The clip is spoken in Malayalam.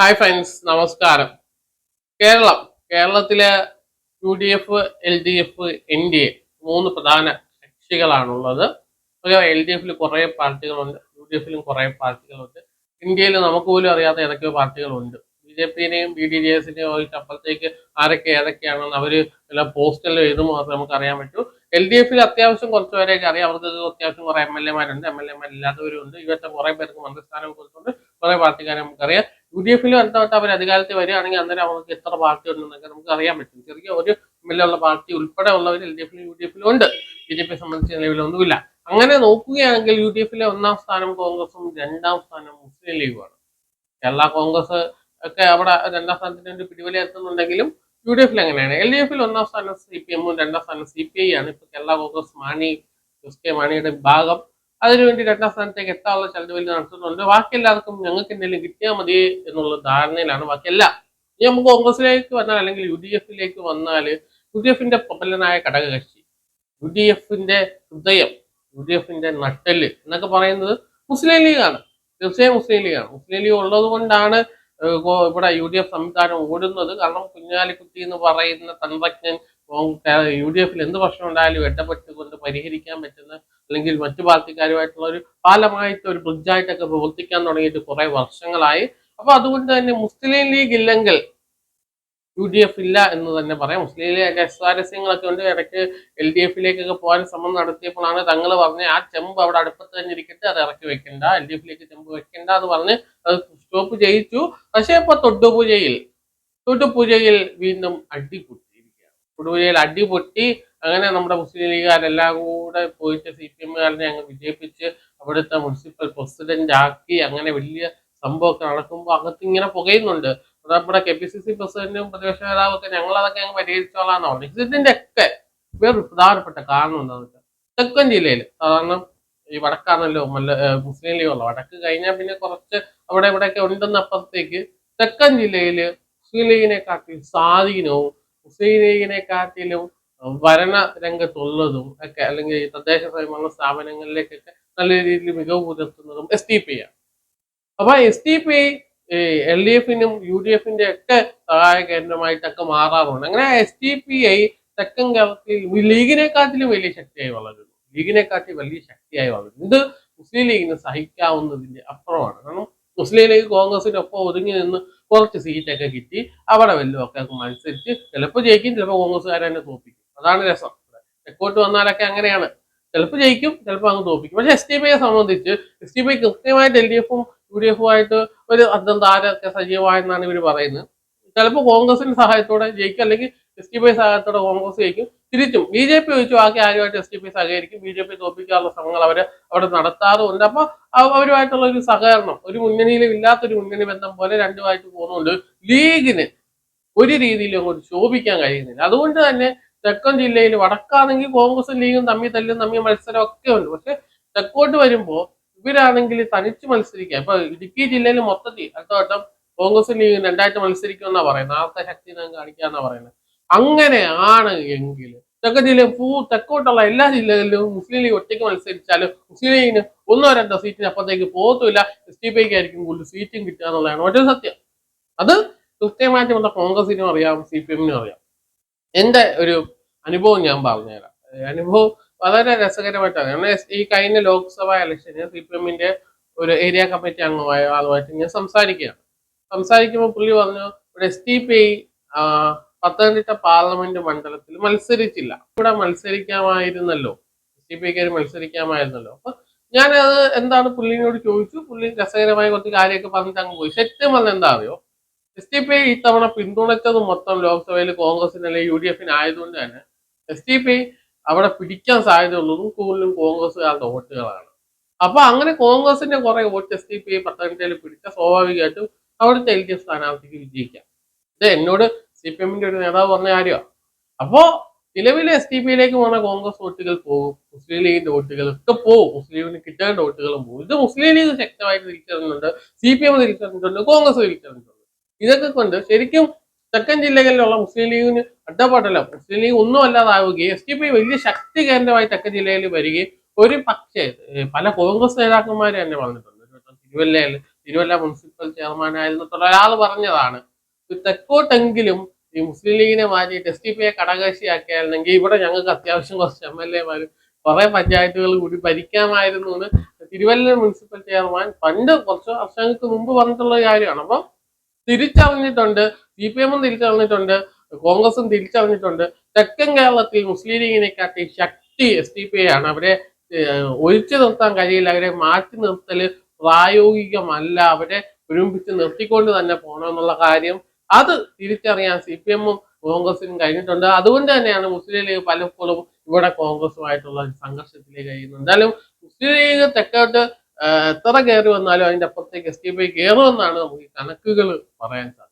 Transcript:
ഹായ് ഫ്രണ്ട്സ് നമസ്കാരം. കേരളം കേരളത്തിലെ U D F L D F N D A മൂന്ന് പ്രധാന കക്ഷികളാണുള്ളത്. എൽ ഡി എഫിൽ കുറേ പാർട്ടികളുണ്ട് യു ഡി എഫിലും കുറേ പാർട്ടികളുണ്ട്. ഇന്ത്യയിൽ നമുക്ക് പോലും അറിയാത്ത ഏതൊക്കെയോ പാർട്ടികളുണ്ട്. ബി ജെ പിനെയും ബി ഡി ഡി എസിനെയും ഒഴിച്ച് അപ്പുറത്തേക്ക് ആരൊക്കെ ഏതൊക്കെയാണെന്ന് അവർ എല്ലാം പോസ്റ്റിൽ എഴുതുമ്പോൾ നമുക്ക് അറിയാൻ പറ്റൂ. എൽ ഡി എഫിൽ അത്യാവശ്യം കുറച്ച് പേരെയൊക്കെ അറിയാം. അവർക്ക് അത്യാവശ്യം കുറേ എം എൽ എമാരുണ്ട് എം എൽ എമാരില്ലാത്തവരും ഉണ്ട്. ഇവരുടെ കുറേ പേർക്ക് മന്ത്രിസ്ഥാനം കൊടുത്തുണ്ട് കുറേ പാർട്ടിക്കാരെ നമുക്കറിയാം. യു ഡി എഫിൽ അടുത്തോട്ട് അവർ അധികാരത്തിൽ വരികയാണെങ്കിൽ അന്നേരം അവർക്ക് എത്ര പാർട്ടി ഉണ്ടെന്നൊക്കെ നമുക്ക് അറിയാൻ പറ്റും. ചെറിയ ഒരു ഉള്ള പാർട്ടി ഉൾപ്പെടെ ഉള്ളവർ എൽ ഡി എഫിലും യു ഡി എഫിലും ഉണ്ട്. ബി ജെ പിയെ സംബന്ധിച്ച് നിലവിലൊന്നുമില്ല. അങ്ങനെ നോക്കുകയാണെങ്കിൽ യു ഡി എഫിലെ ഒന്നാം സ്ഥാനം കോൺഗ്രസും രണ്ടാം സ്ഥാനം മുസ്ലിം ലീഗുമാണ്. കേരള കോൺഗ്രസ് ഒക്കെ അവിടെ രണ്ടാം സ്ഥാനത്തിന് വേണ്ടി പിടിവലി എത്തുന്നുണ്ടെങ്കിലും യു ഡി എഫിൽ അങ്ങനെയാണ്. എൽ ഡി എഫിൽ ഒന്നാം സ്ഥാനം സി പി എമ്മും രണ്ടാം സ്ഥാനം സി പി ഐ ആണ്. ഇപ്പൊ കേരള കോൺഗ്രസ് മാണി എസ് കെ മാണിയുടെ വിഭാഗം അതിനുവേണ്ടി രണ്ടാം സ്ഥാനത്തേക്ക് എത്താനുള്ള ചലനവലി നടത്തുന്നുണ്ട്. ബാക്കി എല്ലാവർക്കും ഞങ്ങൾക്ക് എന്തെങ്കിലും കിട്ടിയാൽ മതി എന്നുള്ള ധാരണയിലാണ് ബാക്കിയല്ല ഇനി നമുക്ക് കോൺഗ്രസിലേക്ക് വന്നാൽ അല്ലെങ്കിൽ യു ഡി എഫിലേക്ക് വന്നാൽ യു ഡി എഫിന്റെ പ്രബലനായ ഘടകകക്ഷി യു ഡി എഫിന്റെ ഹൃദയം യു ഡി എഫിന്റെ നട്ടൽ എന്നൊക്കെ പറയുന്നത് മുസ്ലിം ലീഗാണ്. തീർച്ചയായും മുസ്ലിം ലീഗാണ്. മുസ്ലിം ലീഗ് ഉള്ളത് കൊണ്ടാണ് ഇവിടെ യു ഡി എഫ് സംവിധാനം ഓടുന്നത്. കാരണം കുഞ്ഞാലിക്കുട്ടി എന്ന് പറയുന്ന തന്ത്രജ്ഞൻ യു ഡി എഫിൽ എന്ത് പ്രശ്നം ഉണ്ടായാലും ഇടപെട്ടുകൊണ്ട് പരിഹരിക്കാൻ പറ്റുന്ന അല്ലെങ്കിൽ മറ്റു പാർട്ടിക്കാരുമായിട്ടുള്ള ഒരു പാലമായിട്ട് ഒരു ബ്രിഡ്ജായിട്ടൊക്കെ പ്രവർത്തിക്കാൻ തുടങ്ങിയിട്ട് കുറെ വർഷങ്ങളായി. അപ്പൊ അതുകൊണ്ട് തന്നെ മുസ്ലിം ലീഗ് ഇല്ലെങ്കിൽ യു ഡി എഫ് ഇല്ല എന്ന് തന്നെ പറയാം. മുസ്ലിം ലീഗ് സ്വാരസ്യങ്ങളൊക്കെ ഉണ്ട്. ഇടയ്ക്ക് എൽ ഡി എഫിലേക്കൊക്കെ പോകാൻ ശ്രമം നടത്തിയപ്പോഴാണ് തങ്ങൾ പറഞ്ഞ് ആ ചെമ്പ് അവിടെ അടുപ്പത്ത് തന്നെ ഇരിക്കട്ടെ അത് ഇറക്കി വെക്കണ്ട എൽ ഡി എഫിലേക്ക് ചെമ്പ് വെക്കണ്ട എന്ന് പറഞ്ഞ് അത് സ്റ്റോപ്പ് ചെയ്യിച്ചു പക്ഷേ ഇപ്പൊ തൊട്ടുപൂജയിൽ തൊട്ടുപൂജയിൽ വീണ്ടും അടിപൊട്ടിയിരിക്കുകയാണ് തൊട്ടുപൂജയിൽ അടിപൊട്ടി. അങ്ങനെ നമ്മുടെ മുസ്ലിം ലീഗുകാരെല്ലാം കൂടെ പോയിട്ട് സി പി എമ്മുകാരനെ അങ്ങ് വിജയിപ്പിച്ച് അവിടുത്തെ മുനിസിപ്പൽ പ്രസിഡന്റ് ആക്കി അങ്ങനെ വലിയ സംഭവമൊക്കെ നടക്കുമ്പോൾ അകത്ത് ഇങ്ങനെ പുകയുന്നുണ്ട് നമ്മുടെ കെ പി സി സി പ്രസിഡന്റും പ്രതിപക്ഷ നേതാവും ഒക്കെ ഞങ്ങൾ അതൊക്കെ അങ്ങ് പരിഹരിച്ചോളാന്ന് പറഞ്ഞു. ഇതിന്റെ ഒക്കെ വേറൊരു പ്രധാനപ്പെട്ട കാരണം എന്താണെന്ന് വെച്ചാൽ തെക്കൻ ജില്ലയിൽ സാധാരണ ഈ വടക്കാണല്ലോ മല്ല മുസ്ലിം ലീഗ് ഉള്ളത് വടക്ക് കഴിഞ്ഞാൽ പിന്നെ കുറച്ച് അവിടെ ഇവിടെയൊക്കെ ഉണ്ടെന്ന അപ്പുറത്തേക്ക് തെക്കൻ ജില്ലയിൽ മുസ്ലിം ലീഗിനെ കാട്ടി സ്വാധീനവും മുസ്ലിം കാട്ടിലും ഭരണ രംഗത്തുള്ളതും ഒക്കെ അല്ലെങ്കിൽ തദ്ദേശ സ്വയംഭരണ സ്ഥാപനങ്ങളിലേക്കൊക്കെ നല്ല രീതിയിൽ മികവ് പുലർത്തുന്നതും എസ് ടി പി ആണ്. അപ്പൊ S T P L D എഫിനും യു ഡി എഫിന്റെ ഒക്കെ സഹായ കേന്ദ്രമായിട്ടൊക്കെ മാറാറുണ്ട്. അങ്ങനെ എസ് ടി പി ഐ തെക്കൻ കേരളത്തിൽ ലീഗിനെക്കാട്ടിലും വലിയ ശക്തിയായി വളരുന്നു. ലീഗിനെക്കാട്ടി വലിയ ശക്തിയായി വളരുന്നു. ഇത് മുസ്ലിം ലീഗിന് സഹിക്കാവുന്നതിന്റെ അപ്പുറമാണ്. കാരണം മുസ്ലിം ലീഗ് കോൺഗ്രസിനൊപ്പം ഒതുങ്ങി നിന്ന് കുറച്ച് സീറ്റൊക്കെ കിട്ടി അവിടെ വല്ലതുമൊക്കെ മത്സരിച്ച് ചിലപ്പോൾ ജയിക്കും ചിലപ്പോൾ കോൺഗ്രസ്സുകാരെ തന്നെ തോപ്പിക്കും അതാണ് രസം. തെക്കോട്ട് വന്നാലൊക്കെ അങ്ങനെയാണ്. ചിലപ്പോൾ ജയിക്കും ചിലപ്പോൾ അങ്ങ് തോപ്പിക്കും പക്ഷേ എസ് ടി പിയെ സംബന്ധിച്ച് എസ് ടി പി കൃത്യമായിട്ട് എൽ ഡി എഫും യു ഡി എഫുമായിട്ട് ഒരു അന്തം താരൊക്കെ സജീവമായെന്നാണ് ഇവർ പറയുന്നത്. ചിലപ്പോൾ കോൺഗ്രസിന്റെ സഹായത്തോടെ ജയിക്കും അല്ലെങ്കിൽ എസ് ടി പി സഹായത്തോടെ കോൺഗ്രസ് ജയിക്കും. തിരിച്ചും ബി ജെ പി ഒഴിച്ചു ബാക്കി ആരുമായിട്ട് എസ് ടി പി സഹകരിക്കും. ബി ജെ പി തോപ്പിക്കാനുള്ള ശ്രമങ്ങൾ അവർ അവിടെ നടത്താറുമുണ്ട്. അപ്പൊ അവരുമായിട്ടുള്ള ഒരു സഹകരണം ഒരു മുന്നണിയിലും ഇല്ലാത്തൊരു മുന്നണി ബന്ധം പോലെ രണ്ടുമായിട്ട് പോകുന്നുണ്ട്. ലീഗിന് ഒരു രീതിയിലും അങ്ങോട്ട് ശോഭിക്കാൻ കഴിയുന്നില്ല. അതുകൊണ്ട് തന്നെ തെക്കൻ ജില്ലയിൽ വടക്കാണെങ്കിൽ കോൺഗ്രസും ലീഗും തമ്മിൽ തല്ലും തമ്മിൽ മത്സരം ഒക്കെ ഉണ്ട്. പക്ഷെ തെക്കോട്ട് വരുമ്പോൾ ഇവരാണെങ്കിൽ തനിച്ച് മത്സരിക്കുക. ഇപ്പൊ ഇടുക്കി ജില്ലയിൽ മൊത്തത്തിൽ അടുത്ത വട്ടം കോൺഗ്രസും ലീഗും രണ്ടായിട്ട് മത്സരിക്കുമെന്നാണ് പറയുന്നത്. ആർത്ത ശക്തി കാണിക്കുക കാണിക്കാന്നാ പറയുന്നത്. അങ്ങനെയാണ് എങ്കിൽ തെക്കൻ ജില്ലയിൽ പൂ തെക്കോട്ടുള്ള എല്ലാ ജില്ലകളിലും മുസ്ലിം ലീഗ് ഒറ്റയ്ക്ക് മത്സരിച്ചാലും മുസ്ലിം ലീഗിന് ഒന്നോ രണ്ടോ സീറ്റിന് അപ്പുറത്തേക്ക് പോകത്തുമില്ല എസ് ടി പിക്ക് ആയിരിക്കും കൂടുതൽ സീറ്റും കിട്ടുക എന്നുള്ളതാണ് ഒറ്റ സത്യം. അത് കൃത്യമായിട്ട് നമ്മുടെ കോൺഗ്രസിനും അറിയാം സി പി എമ്മിനും അറിയാം. എന്റെ ഒരു അനുഭവം ഞാൻ പറഞ്ഞുതരാം. അനുഭവം വളരെ രസകരമായിട്ടാണ്. കാരണം ഈ കഴിഞ്ഞ ലോക്സഭാ ഇലക്ഷന് സി പി എമ്മിന്റെ ഒരു ഏരിയ കമ്മിറ്റി അംഗമായ ആളുമായിട്ട് ഞാൻ സംസാരിക്കുകയാണ്. സംസാരിക്കുമ്പോൾ പുള്ളി പറഞ്ഞു ഇവിടെ S T P Pathanamthitta parliament മണ്ഡലത്തിൽ മത്സരിച്ചില്ല. ഇവിടെ മത്സരിക്കാമായിരുന്നല്ലോ. സി പി കയറി മത്സരിക്കാമായിരുന്നല്ലോ. അപ്പൊ ഞാനത് എന്താണ് പുള്ളിനോട് ചോദിച്ചു. പുള്ളി രസകരമായ കുറച്ച് കാര്യമൊക്കെ പറഞ്ഞിട്ട് അങ്ങ് പോയി. സത്യം പറഞ്ഞ എന്താ അറിയോ? എസ് ടി പി ഐ ഇത്തവണ പിന്തുണച്ചത് മൊത്തം ലോക്സഭയിൽ കോൺഗ്രസിന് അല്ലെങ്കിൽ യു ഡി എഫിന് ആയതുകൊണ്ട് തന്നെ എസ് ടി പി അവിടെ പിടിക്കാൻ സാധ്യതയുള്ളതും കൂടുതലും കോൺഗ്രസ്സുകാരുടെ വോട്ടുകളാണ്. അപ്പൊ അങ്ങനെ കോൺഗ്രസിന്റെ കുറെ വോട്ട് എസ് ടി പി പത്തനംതിട്ടയിൽ പിടിച്ച സ്വാഭാവികമായിട്ടും അവിടുത്തെ എൽ ഡി എഫ് സ്ഥാനാർത്ഥിക്ക് വിജയിക്കാം. ഇത് എന്നോട് സി പി എമ്മിന്റെ ഒരു നേതാവ് പറഞ്ഞ കാര്യമാണ് അപ്പോ നിലവിലെ എസ് ടി പിയിലേക്ക് പോകുന്ന കോൺഗ്രസ് വോട്ടുകൾ പോകും മുസ്ലിം ലീഗിന്റെ വോട്ടുകൾ ഒക്കെ പോകും. മുസ്ലിം ലീഗിന് കിട്ടേണ്ട വോട്ടുകളും പോകും. ഇത് മുസ്ലിം ലീഗ് ശക്തമായിട്ട് തിരിച്ചറിഞ്ഞിട്ടുണ്ട് സി പി എം തിരിച്ചറിഞ്ഞിട്ടുണ്ട് കോൺഗ്രസ് തിരിച്ചറിഞ്ഞിട്ടുണ്ട്. ഇതൊക്കെ കൊണ്ട് ശരിക്കും തെക്കൻ ജില്ലകളിലുള്ള മുസ്ലിം ലീഗിന് അഡ്ഡപ്പെട്ടല്ല. മുസ്ലിം ലീഗ് ഒന്നും അല്ലാതാവുകയും എസ് ടി പി വലിയ ശക്തി കേന്ദ്രമായി തെക്കൻ ജില്ലയിൽ വരികയും ഒരു പക്ഷേ പല കോൺഗ്രസ് നേതാക്കന്മാരെ തന്നെ പറഞ്ഞിട്ടുണ്ട് തിരുവല്ല തിരുവല്ല മുനിസിപ്പൽ ചെയർമാൻ ആയിരുന്നിട്ടുള്ള ഒരാൾ പറഞ്ഞതാണ് തെക്കോട്ടെങ്കിലും ഈ മുസ്ലിം ലീഗിനെ മാറ്റി എസ് ടി പിയെ കടകശിയാക്കിയായിരുന്നെങ്കിൽ ഇവിടെ ഞങ്ങൾക്ക് അത്യാവശ്യം കുറച്ച് എം എൽ എമാരും കുറെ പഞ്ചായത്തുകൾ കൂടി ഭരിക്കാമായിരുന്നു എന്ന് തിരുവല്ല മുനിസിപ്പൽ ചെയർമാൻ പണ്ട് കുറച്ച് വർഷങ്ങൾക്ക് മുമ്പ് പറഞ്ഞിട്ടുള്ള കാര്യമാണ്. അപ്പം തിരിച്ചറിഞ്ഞിട്ടുണ്ട് സി പി എമ്മും തിരിച്ചറിഞ്ഞിട്ടുണ്ട് കോൺഗ്രസും തിരിച്ചറിഞ്ഞിട്ടുണ്ട്. തെക്കൻ കേരളത്തിൽ മുസ്ലിം ലീഗിനെക്കാട്ടി ശക്തി എസ് ടി പി ആണ്. അവരെ ഒഴിച്ചു നിർത്താൻ കഴിയില്ല. അവരെ മാറ്റി നിർത്തൽ പ്രായോഗികമല്ല. അവരെ ഒരുമിപ്പിച്ച് നിർത്തിക്കൊണ്ട് തന്നെ പോകണമെന്നുള്ള കാര്യം അത് തിരിച്ചറിയാൻ സി പി എമ്മും കോൺഗ്രസിനും കഴിഞ്ഞിട്ടുണ്ട്. അതുകൊണ്ട് തന്നെയാണ് മുസ്ലിം ലീഗ് പലപ്പോഴും ഇവിടെ കോൺഗ്രസുമായിട്ടുള്ള സംഘർഷത്തിലേക്ക് കഴിയുന്നത്. എന്തായാലും മുസ്ലിം ലീഗ് തെക്കോട്ട് എത്ര കയറി വന്നാലും അതിന്റെ അപ്പുറത്തേക്ക് എസ് ടി പി കയറുമെന്നാണ് നമുക്ക് കണക്കുകൾ പറയാൻ സാധിക്കുന്നത്.